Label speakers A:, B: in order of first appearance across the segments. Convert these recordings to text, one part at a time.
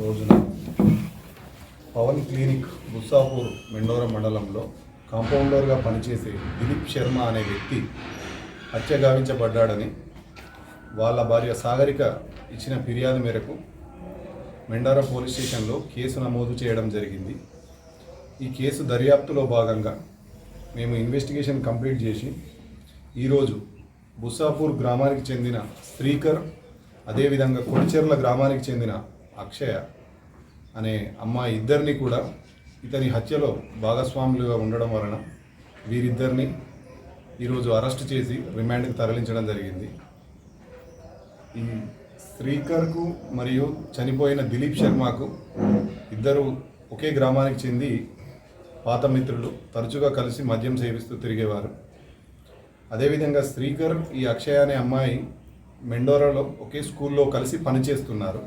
A: రోజున పవన్ క్లినిక్ బుస్సాపూర్ మెండోర మండలంలో కాంపౌండర్గా పనిచేసే దిలీప్ శర్మ అనే వ్యక్తి హత్య గావించబడ్డాడని వాళ్ళ భార్య సాగరిక ఇచ్చిన ఫిర్యాదు మేరకు మెండార పోలీస్ స్టేషన్లో కేసు నమోదు చేయడం జరిగింది. ఈ కేసు దర్యాప్తులో భాగంగా మేము ఇన్వెస్టిగేషన్ కంప్లీట్ చేసి ఈరోజు బుస్సాపూర్ గ్రామానికి చెందిన శ్రీకర్ అదేవిధంగా కొడిచెర్ల గ్రామానికి చెందిన అక్షయ అనే అమ్మాయి ఇద్దరిని కూడా ఇతని హత్యలో భాగస్వాములుగా ఉండడం వలన వీరిద్దరిని ఈరోజు అరెస్ట్ చేసి రిమాండ్కి తరలించడం జరిగింది. ఈ శ్రీకర్కు మరియు చనిపోయిన దిలీప్ శర్మకు ఇద్దరు ఒకే గ్రామానికి చెంది పాత మిత్రులు తరచుగా కలిసి మద్యం సేవిస్తూ తిరిగేవారు. అదేవిధంగా శ్రీకర్ ఈ అక్షయ అనే అమ్మాయి మెండోరాలో ఒకే స్కూల్లో కలిసి పనిచేస్తున్నారు.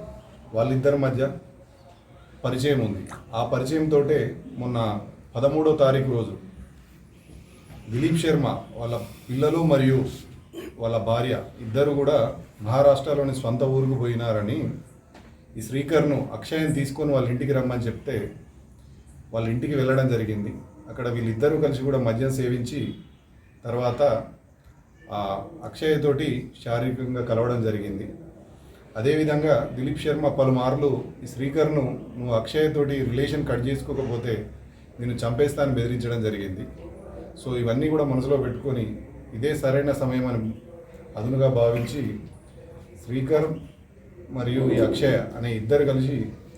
A: వాళ్ళిద్దరి మధ్య పరిచయం ఉంది. ఆ పరిచయంతో మొన్న పదమూడో తారీఖు రోజు దిలీప్ శర్మ వాళ్ళ పిల్లలు మరియు వాళ్ళ భార్య ఇద్దరు కూడా మహారాష్ట్రలోని స్వంత ఊరుకు పోయినారని ఈ శ్రీకర్ను అక్షయని తీసుకొని వాళ్ళ ఇంటికి రమ్మని చెప్తే వాళ్ళ ఇంటికి వెళ్ళడం జరిగింది. అక్కడ వీళ్ళిద్దరూ కలిసి కూడా మద్యం సేవించి తర్వాత ఆ అక్షయతోటి శారీరకంగా కలవడం జరిగింది. అదేవిధంగా దిలీప్ శర్మ పలుమార్లు ఈ శ్రీకర్ను నువ్వు అక్షయతోటి రిలేషన్ కట్ చేసుకోకపోతే నేను చంపేస్తాను బెదిరించడం జరిగింది. సో ఇవన్నీ కూడా మనసులో పెట్టుకొని ఇదే సరైన సమయం అని అదునుగా భావించి శ్రీకర్ మరియు ఈ అక్షయ అనే ఇద్దరు కలిసి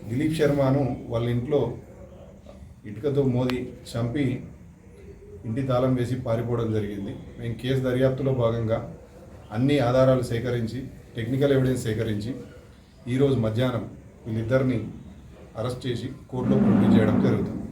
A: దిలీప్ శర్మను వాళ్ళ ఇంట్లో ఇటుకతో మోది చంపి ఇంటి తాళం వేసి పారిపోవడం జరిగింది. మేము కేసు దర్యాప్తులో భాగంగా అన్ని ఆధారాలు సేకరించి టెక్నికల్ ఎవిడెన్స్ సేకరించి ఈరోజు మధ్యాహ్నం వీళ్ళిద్దరిని అరెస్ట్ చేసి కోర్టులో ప్రొడ్యూస్ చేయడం జరుగుతుంది.